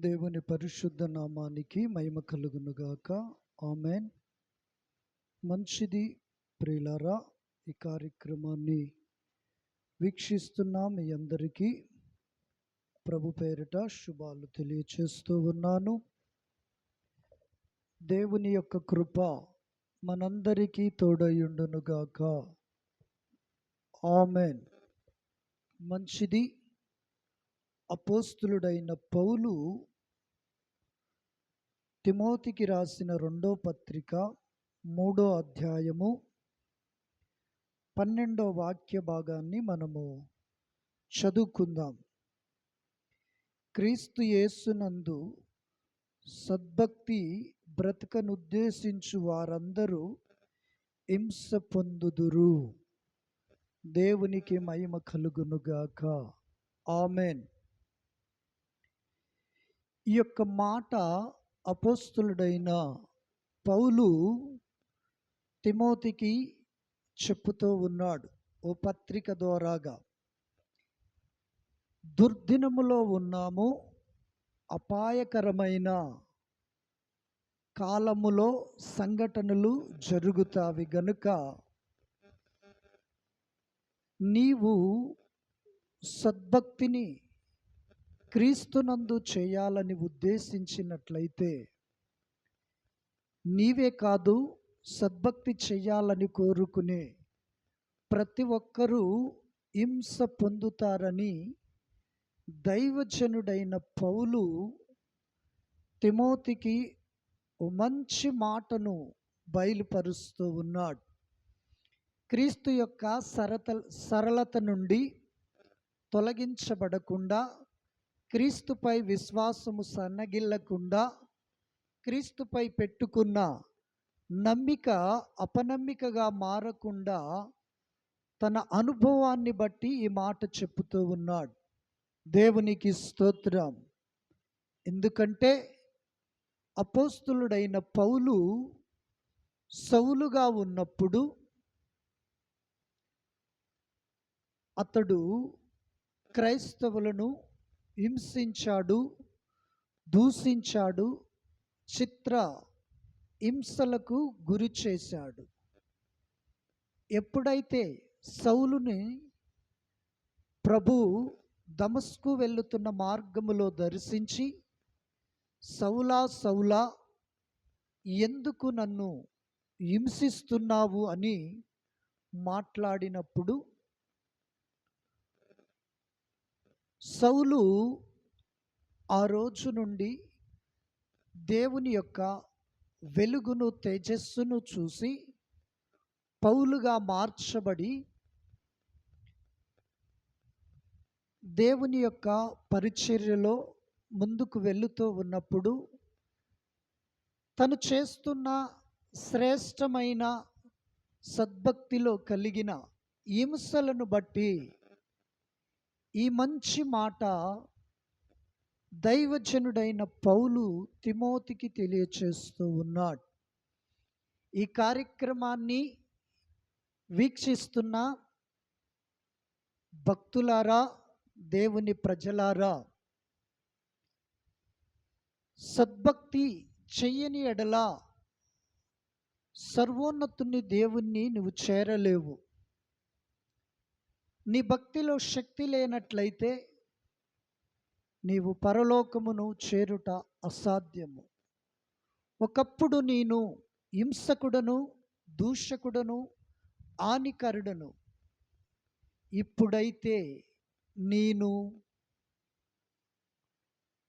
దేవుని పరిశుద్ధ నామానికి మహిమ కలుగునుగాక ఆమెన్. మంచిది ప్రియులారా ఈ కార్యక్రమాన్ని వీక్షిస్తున్న మీ అందరికీ ప్రభు పేరిట శుభాలు తెలియచేస్తూ ఉన్నాను. దేవుని యొక్క కృప మనందరికీ తోడయుండునుగాక ఆమెన్. మంచిది. అపోస్తులుడైన పౌలు తిమోతికి రాసిన రెండో పత్రిక మూడో అధ్యాయము పన్నెండో వాక్య భాగాన్ని మనము చదువుకుందాం. క్రీస్తు యేసునందు సద్భక్తి బ్రతకనుద్దేశించు వారందరూ హింస పొందుదురు. దేవునికి మహిమ కలుగునుగాక. ఆమెన్. ఈ యొక్క మాట అపోస్తులుడైన పౌలు తిమోతికి చెప్పుతూ ఉన్నాడు ఓ పత్రిక ద్వారాగా దుర్దినములో ఉన్నాము అపాయకరమైన కాలములో సంఘటనలు జరుగుతావి గనుక నీవు సద్భక్తిని క్రీస్తునందు చేయాలని ఉద్దేశించినట్లయితే నీవే కాదు సద్భక్తి చేయాలని కోరుకునే ప్రతి ఒక్కరూ హింస పొందుతారని దైవజనుడైన పౌలు తిమోతికి మంచి మాటను బయలుపరుస్తూ ఉన్నాడు. క్రీస్తు యొక్క సరత సరళత నుండి తొలగించబడకుండా క్రీస్తుపై విశ్వాసము సన్నగిల్లకుండా క్రీస్తుపై పెట్టుకున్న నమ్మిక అపనమ్మికగా మారకుండా తన అనుభవాన్ని బట్టి ఈ మాట చెప్పుతూ ఉన్నాడు. దేవునికి స్తోత్రం. ఎందుకంటే అపోస్తులుడైన పౌలు సౌలుగా ఉన్నప్పుడు అతడు క్రైస్తవులను హింసించాడు దూషించాడు చిత్ర హింసలకు గురి చేశాడు. ఎప్పుడైతే సౌలుని ప్రభు దమస్కు వెళ్తున్న మార్గములో దర్శించి సౌలా సౌలా ఎందుకు నన్ను హింసిస్తున్నావు? అని మాట్లాడినప్పుడు సౌలు ఆ రోజు నుండి దేవుని యొక్క వెలుగును తేజస్సును చూసి పౌలుగా మార్చబడి దేవుని యొక్క పరిచర్యలో ముందుకు వెళుతూ ఉన్నప్పుడు తను చేస్తున్న శ్రేష్టమైన సద్భక్తిలో కలిగిన హింసలను బట్టి ఈ మంచి మాట దైవజనుడైన పౌలు తిమోతికి తెలియచేస్తూ ఉన్నాడు. ఈ కార్యక్రమాన్ని వీక్షిస్తున్న భక్తులారా దేవుని ప్రజలారా సద్భక్తి చెయ్యని ఎడల సర్వోన్నతుని దేవుణ్ణి నువ్వు చేరలేవు. నీ భక్తిలో శక్తి లేనట్లయితే నీవు పరలోకమును చేరుట అసాధ్యము. ఒకప్పుడు నేను హింసకుడను దూషకుడను ఆనికరుడను ఇప్పుడైతే నేను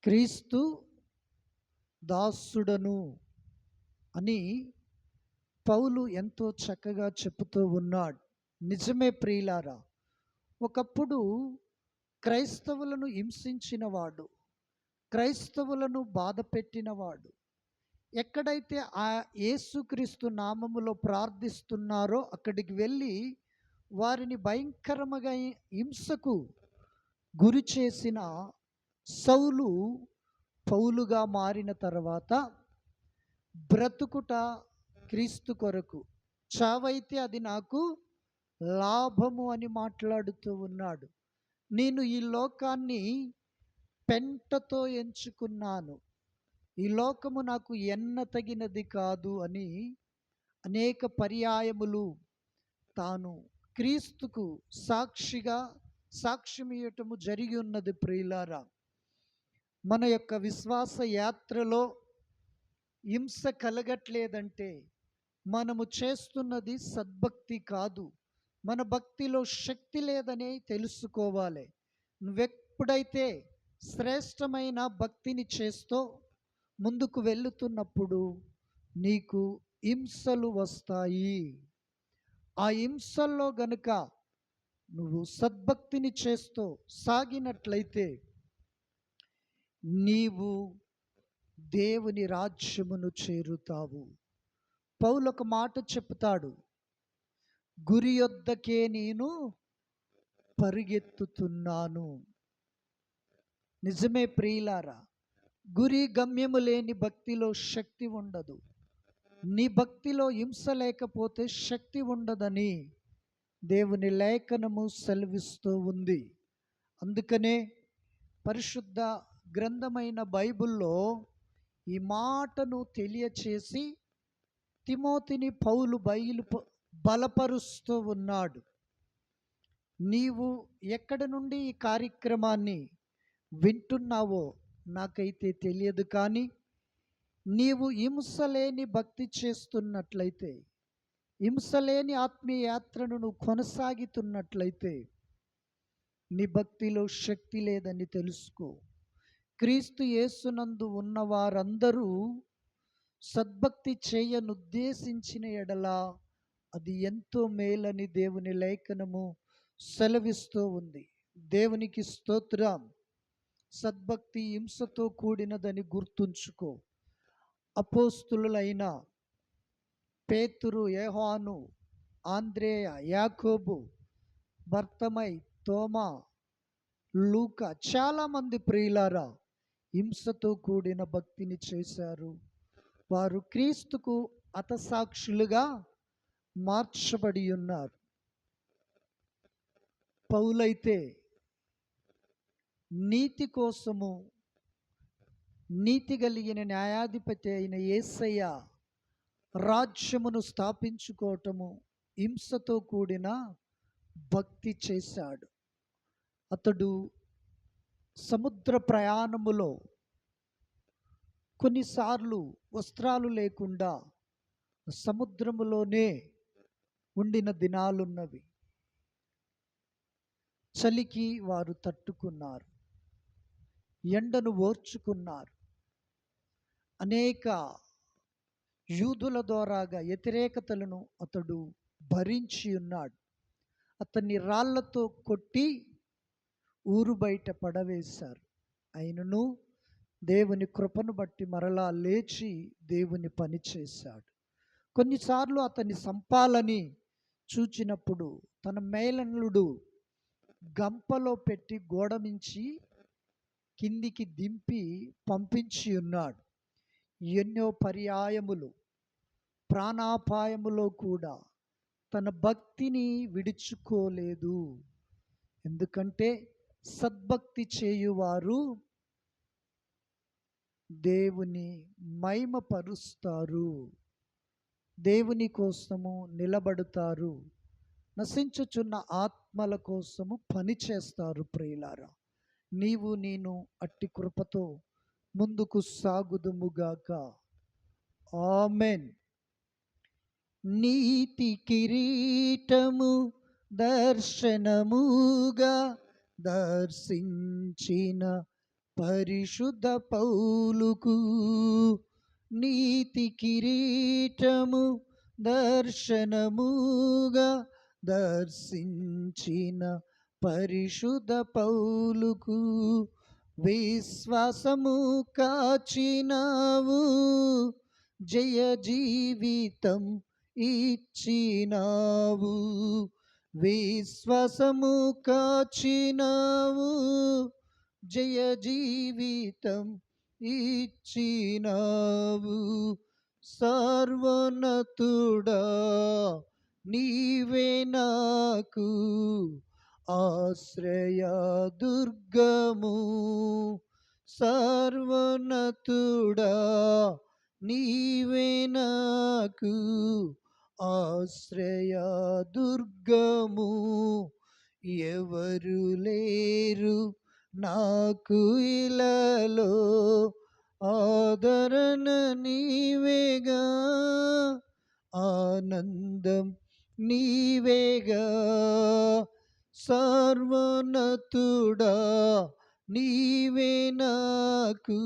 క్రీస్తు దాసుడను అని పౌలు ఎంతో చక్కగా చెబుతూ ఉన్నాడు. నిజమే ప్రియులారా ఒకప్పుడు క్రైస్తవులను హింసించినవాడు క్రైస్తవులను బాధ పెట్టినవాడు ఎక్కడైతే ఆ యేసుక్రీస్తు నామములో ప్రార్థిస్తున్నారో అక్కడికి వెళ్ళి వారిని భయంకరముగా హింసకు గురి చేసిన సౌలు పౌలుగా మారిన తర్వాత బ్రతుకుట క్రీస్తు కొరకు. చావైతే అది నాకు లాభము అని మాట్లాడుతూ ఉన్నాడు. నేను ఈ లోకాన్ని పెంటతో ఎంచుకున్నాను. ఈ లోకము నాకు ఎన్న తగినది కాదు అని అనేక పర్యాయములు తాను క్రీస్తుకు సాక్షిగా సాక్ష్యమియటము జరిగి ఉన్నది ప్రియులారా. మన యొక్క విశ్వాస యాత్రలో హింస కలగట్లేదంటే మనము చేస్తున్నది సద్భక్తి కాదు. మన భక్తిలో శక్తి లేదని తెలుసుకోవాలి. నువ్వెప్పుడైతే శ్రేష్టమైన భక్తిని చేస్తూ ముందుకు వెళుతున్నప్పుడు నీకు హింసలు వస్తాయి. ఆ హింసల్లో గనుక నువ్వు సద్భక్తిని చేస్తూ సాగినట్లయితే నీవు దేవుని రాజ్యమును చేరుతావు. పౌలు ఒక మాట చెప్తాడు. గురి యొద్దకే నేను పరిగెత్తుతున్నాను. నిజమే ప్రియులారా గురి గమ్యము లేని భక్తిలో శక్తి ఉండదు. నీ భక్తిలో హింస లేకపోతే శక్తి ఉండదని దేవుని లేఖనము సెలవిస్తూ ఉంది. అందుకనే పరిశుద్ధ గ్రంథమైన బైబిల్లో ఈ మాటను తెలియచేసి తిమోతిని పౌలు బయలు బలపరుస్తూ ఉన్నాడు. నీవు ఎక్కడి నుండి ఈ కార్యక్రమాన్ని వింటున్నావో నాకైతే తెలియదు కానీ నీవు హింసలేని భక్తి చేస్తున్నట్లయితే హింసలేని ఆత్మీయ యాత్రను నువ్వు కొనసాగుతున్నట్లయితే నీ భక్తిలో శక్తి లేదని తెలుసుకో. క్రీస్తు యేసునందు ఉన్నవారందరూ సద్భక్తి చేయనుద్దేశించిన ఎడలా అది ఎంతో మేలని దేవుని లేఖనము సెలవిస్తూ ఉంది. దేవునికి స్తోత్రం. సద్భక్తి హింసతో కూడినదని గుర్తుంచుకో. అపోస్తులైన పేతురు యెహోను ఆంద్రేయ యాకోబు భర్తమై తోమా లూక చాలామంది ప్రియులారా హింసతో కూడిన భక్తిని చేశారు. వారు క్రీస్తుకు అతసాక్షులుగా మార్చబడి ఉన్నారు. పౌలైతే నీతి కోసము నీతి కలిగిన న్యాయాధిపతి అయిన యేసయ్య రాజ్యమును స్థాపించుకోవటము హింసతో కూడిన భక్తి చేశాడు. అతడు సముద్ర ప్రయాణములో కొన్నిసార్లు వస్త్రాలు లేకుండా సముద్రములోనే ఉండిన దినాలున్నవి. చలికి వారు తట్టుకున్నారు. ఎండను ఓర్చుకున్నారు. అనేక యూదుల ద్వారాగా వ్యతిరేకతలను అతడు భరించి ఉన్నాడు. అతన్ని రాళ్ళతో కొట్టి ఊరు బయట పడవేశారు. అయినను దేవుని కృపను బట్టి మరలా లేచి దేవుని పని చేశాడు. కొన్నిసార్లు అతన్ని సంపాలని చూచినప్పుడు తన మేలనుడు గంపలో పెట్టి గోడమించి కిందికి దింపి పంపించి ఉన్నాడు. ఎన్నో పర్యాయములు ప్రాణాపాయములో కూడా తన భక్తిని విడుచుకోలేదు. ఎందుకంటే సద్భక్తి చేయువారు దేవుని మహిమపరుస్తారు. దేవుని కోసము నిలబడతారు. నశించుచున్న ఆత్మల కోసము పని చేస్తారు ప్రియులారా. నీవు నేను అట్టి కృపతో ముందుకు సాగుదుముగాక ఆమెన్. నీతి కిరీటము దర్శనముగా దర్శించిన పరిశుద్ధ పౌలుకు నీతి కిరీటము దర్శనముగా దర్శించిన పరిశుద్ధ పౌలుకు విశ్వాసము కాచినావు జయ జీవితం ఇచ్చినావు. విశ్వాసము కాచినావు జయ జీవితం ఇచ్చినావు. సర్వనతుడా నీవే నాకు ఆశ్రయ దుర్గము. సర్వనతుడా నీవే నాకు ఆశ్రయ దుర్గము. ఎవరు లేరు నాకు ఇలాలో ఆదరణ నీవేగా ఆనందం నీవేగా సర్వనతుడా నీవే నాకు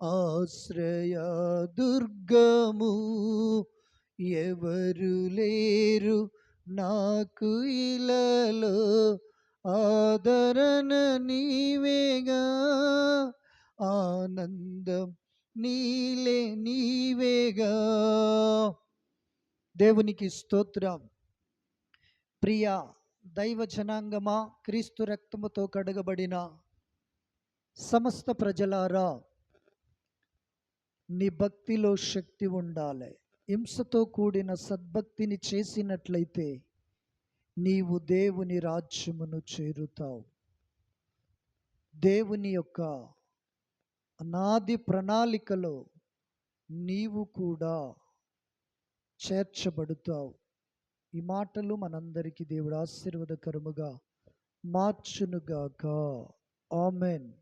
ఆశ్రయ దుర్గము. ఎవరు లేరు నాకు ఇలలో ఆదరణ నీవేగా ఆనందం నీలే నీవేగా. దేవునికి స్తోత్రం. ప్రియ దైవ జనాంగమా క్రీస్తు రక్తముతో కడగబడిన సమస్త ప్రజలారా నీ భక్తిలో శక్తి ఉండాలి. హింసతో కూడిన సద్భక్తిని చేసినట్లయితే నీవు దేవుని రాజ్యమును చేరుతావు. దేవుని యొక్క అనాది ప్రణాళికలో నీవు కూడా చేర్చబడుతావు. ఈ మాటలు మనందరికీ దేవుడు ఆశీర్వదకరముగా మార్చునుగాక. ఆమెన్.